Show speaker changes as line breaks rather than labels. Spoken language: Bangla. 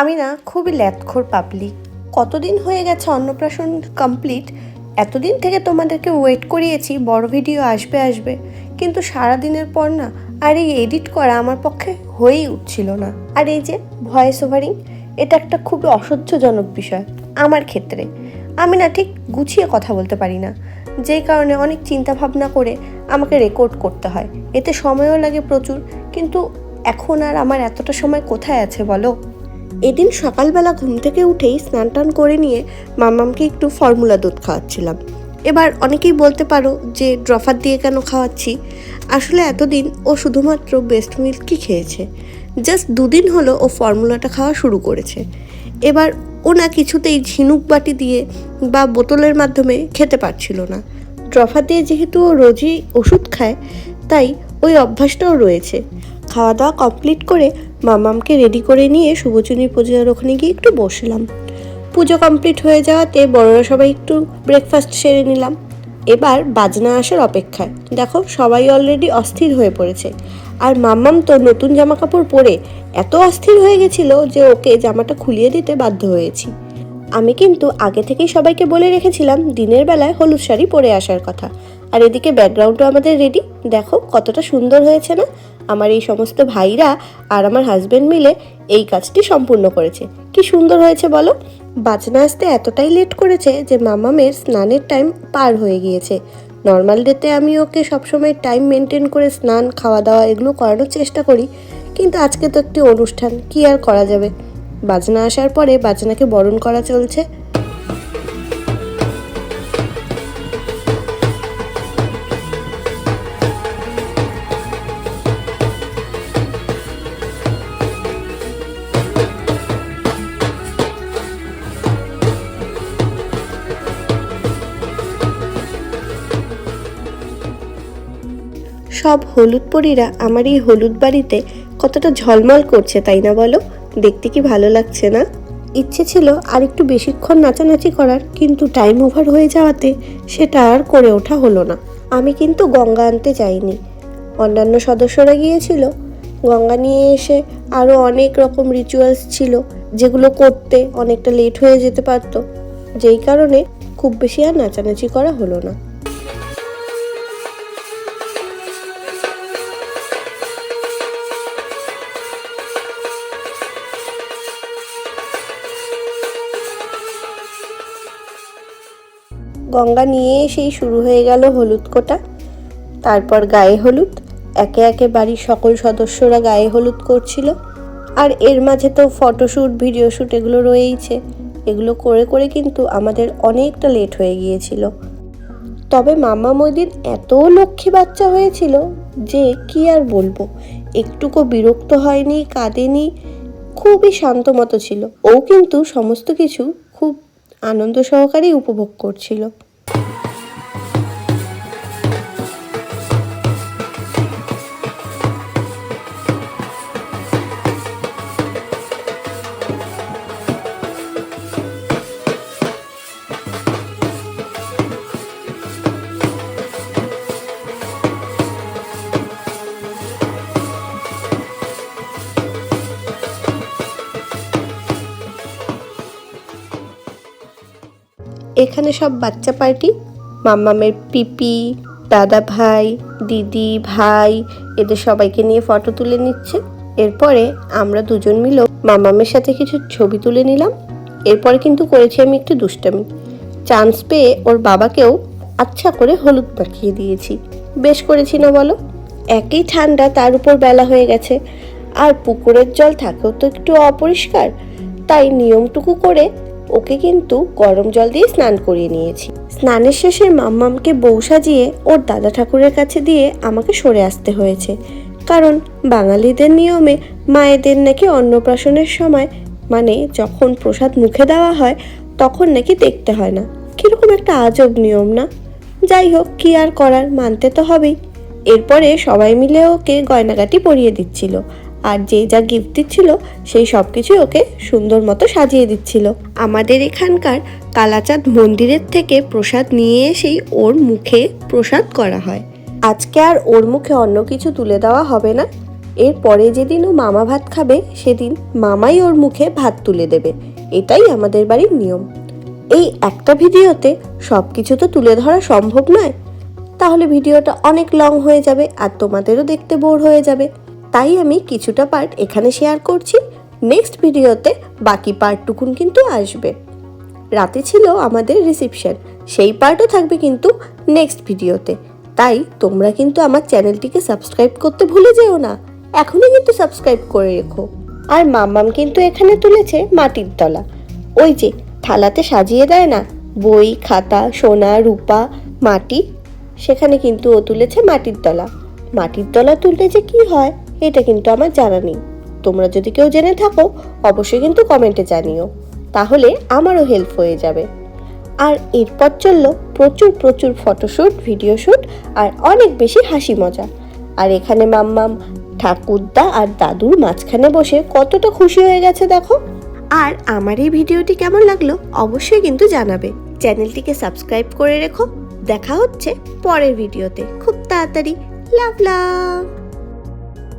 আমি না খুবই ল্যাথখোর পাবলিক কতদিন হয়ে গেছে অন্নপ্রাশন কমপ্লিট এতদিন থেকে তোমাদেরকে ওয়েট করিয়েছি, বড় ভিডিও আসবে আসবে। কিন্তু সারা দিনের পর না, আর এই এডিট করা আমার পক্ষে হয়েই উঠছিল না। আর এই যে ভয়েস ওভারিং এটা একটা খুবই অসহ্যজনক বিষয় আমার ক্ষেত্রে। আমি না ঠিক গুছিয়ে কথা বলতে পারি না। যেই কারণে অনেক চিন্তা ভাবনা করে আমাকে রেকর্ড করতে হয়। এতে সময়ও লাগে প্রচুর, কিন্তু এখন আর আমার এতটা সময় কোথায় আছে বলো? এদিন সকালবেলা ঘুম থেকে উঠেই স্নান টান করে নিয়ে মামামকে একটু ফর্মুলা দুধ খাওয়াচ্ছিলাম। এবার অনেকেই বলতে পারো যে ড্রফার দিয়ে কেন খাওয়াচ্ছি? আসলে এতদিন ও শুধুমাত্র বেস্ট মিল্কই খেয়েছে। জাস্ট দুদিন হলো ও ফর্মুলাটা খাওয়া শুরু করেছে। এবার ও না কিছুতেই ঝিনুক বাটি দিয়ে বা বোতলের মাধ্যমে খেতে পারছিল না। ড্রফার দিয়ে যেহেতু ও রোজই ওষুধ খায়, তাই ওই অভ্যাসটাও রয়েছে। খাওয়া দাওয়া কমপ্লিট করে মামামকে রেডি করে নিয়ে শুভচুনির পুজোর ওখানে গিয়ে একটু বসলাম। পুজো কমপ্লিট হয়ে যাওয়াতে বড়রা সবাই একটু ব্রেকফাস্ট সেরে নিলাম। এবার বাজনা আসার অপেক্ষায়। দেখো, সবাই অলরেডি অস্থির হয়ে পড়েছে। আর মাম্মাম তো নতুন জামা কাপড় পরে এত অস্থির হয়ে গেছিল যে ওকে জামাটা খুলিয়ে দিতে বাধ্য হয়েছি। আমি কিন্তু আগে থেকেই সবাইকে বলে রেখেছিলাম, দিনের বেলায় হলুদ শাড়ি পরে আসার কথা। আর এদিকে ব্যাকগ্রাউন্ডও আমাদের রেডি দেখো, কতটা সুন্দর হয়েছে না? আমার এই সমস্ত ভাইরা আর আমার হাজবেন্ড মিলে এই কাজটি সম্পূর্ণ করেছে। কি সুন্দর হয়েছে বলো? বাজনা আসতে এতটাই লেট করেছে যে মামামের স্নানের টাইম পার হয়ে গিয়েছে। নর্মাল ডেতে আমি ওকে সবসময় টাইম মেনটেন করে স্নান খাওয়া দাওয়া এগুলো করানোর চেষ্টা করি। কিন্তু আজকে তো একটি অনুষ্ঠান, কি আর করা যাবে? বাজনা আসার পরে বাজনাকে বরণ করা চলছে। সব হলুদ পরীরা আমার এই হলুদ বাড়িতে কতটা ঝলমল করছে, তাই না বলো? দেখতে কি ভালো লাগছে না? ইচ্ছে ছিল আর একটু বেশিক্ষণ নাচানাচি করার, কিন্তু টাইম ওভার হয়ে যাওয়াতে সেটা আর করে ওঠা হলো না। আমি কিন্তু গঙ্গা আনতে যাইনি। অন্যান্য সদস্যরা গিয়েছিল। গঙ্গা নিয়ে এসে আরও অনেক রকম রিচুয়ালস ছিল, যেগুলো করতে অনেকটা লেট হয়ে যেতে পারতো। যেই কারণে খুব বেশি আর নাচানাচি করা হলো না। গঙ্গা নিয়ে এসেই শুরু হয়ে গেল হলুদ কোটা। তারপর গায়ে হলুদ, একে একে বাড়ির সকল সদস্যরা গায়ে হলুদ করছিল। আর এর মাঝে তো ফটোশ্যুট ভিডিও শ্যুট এগুলো রয়েইছে। এগুলো করে করে কিন্তু আমাদের অনেকটা লেট হয়ে গিয়েছিল। তবে মামা মদিন এত লক্ষ্মী বাচ্চা হয়েছিল যে কি আর বলব? একটুকু বিরক্ত হয়নি, কাঁদেনি, খুবই শান্ত মতো ছিল। ও কিন্তু সমস্ত কিছু আনন্দ সহকারেই উপভোগ করছিল। এখানে সব বাচ্চা পার্টি। মাম্মামের পিপি, দাদা ভাই, দিদি, ভাই, এদের সবাইকে নিয়ে ফটো তুলে নিচ্ছে। এরপরে আমরা দুজন মিলেও মামামের সাথে কিছু ছবি তুলে নিলাম। এরপরে কিন্তু করেছি আমি একটু দুষ্টামি। চান্স পেয়ে ওর বাবাকেও আচ্ছা করে হলুদ মাখিয়ে দিয়েছি। বেশ করেছি না বলো? একই ঠান্ডা, তার উপর বেলা হয়ে গেছে। আর পুকুরের জল থাকেও তো একটু অপরিষ্কার। তাই নিয়মটুকু করে ওকে কিন্তু গরম জল দিয়ে স্নান করিয়ে নিয়েছি। স্নানের শেষে মাম্মামকে বউ সাজিয়ে ওর দাদা ঠাকুরের কাছে দিয়ে আমাকে সরে আসতে হয়েছে। কারণ বাঙালিদের নিয়মে মায়েদের নাকি অন্নপ্রাশনের সময় মানে যখন প্রসাদ মুখে দেওয়া হয়, তখন নাকি দেখতে হয় না। কীরকম একটা আজব নিয়ম না? যাই হোক, কি আর করার, মানতে তো হবেই। এরপরে সবাই মিলে ওকে গয়নাগাটি পরিয়ে দিচ্ছিল। আর যে যা গিফট দিচ্ছিল, সেই সব কিছুই ওকে সুন্দর মতো সাজিয়ে দিচ্ছিল। আমাদের এখানকার কালাচাঁদ মন্দিরের থেকে প্রসাদ নিয়ে এসেই ওর মুখে প্রসাদ করা হয়। আজকে আর ওর মুখে অন্য কিছু তুলে দেওয়া হবে না। এরপরে যেদিন ও মামা ভাত খাবে, সেদিন মামাই ওর মুখে ভাত তুলে দেবে। এটাই আমাদের বাড়ির নিয়ম। এই একটা ভিডিওতে সব কিছু তো তুলে ধরা সম্ভব নয়। তাহলে ভিডিওটা অনেক লং হয়ে যাবে আর তোমাদেরও দেখতে বোর হয়ে যাবে। তাই আমি কিছুটা পার্ট এখানে শেয়ার করছি। নেক্সট ভিডিওতে বাকি পার্টটুকুন কিন্তু আসবে। রাতে ছিল আমাদের রিসেপশন সেই পার্টও থাকবে কিন্তু নেক্সট ভিডিওতে তাই তোমরা কিন্তু আমার চ্যানেলটিকে সাবস্ক্রাইব করতে ভুলে যেও না। এখনই কিন্তু সাবস্ক্রাইব করে রেখো। আর মাম্মাম কিন্তু এখানে তুলেছে মাটির তলা। ওই যে, থালাতে সাজিয়ে দেয় না? বই, খাতা, সোনা, রূপা, মাটি। সেখানে কিন্তু ও তুলেছে মাটির তলা। মাটির তলা তুললে যে কি হয়? এটা কিন্তু আমার জানা নেই। তোমরা যদি কেউ জেনে থাকো, অবশ্যই কিন্তু কমেন্টে জানিও। তাহলে আমারও হেল্প হয়ে যাবে। আর এরপর চলল প্রচুর প্রচুর ফটোশ্যুট ভিডিও শ্যুট আর অনেক বেশি হাসি মজা। আর এখানে মাম্মাম, ঠাকুরদা আর দাদুর মাঝখানে বসে কতটা খুশি হয়ে গেছে দেখো। আর আমার এই ভিডিওটি কেমন লাগল অবশ্যই কিন্তু জানাবে। চ্যানেলটিকে সাবস্ক্রাইব করে রেখো। দেখা হচ্ছে পরের ভিডিওতে। খুব তাড়াতাড়ি। লাভ লাভ।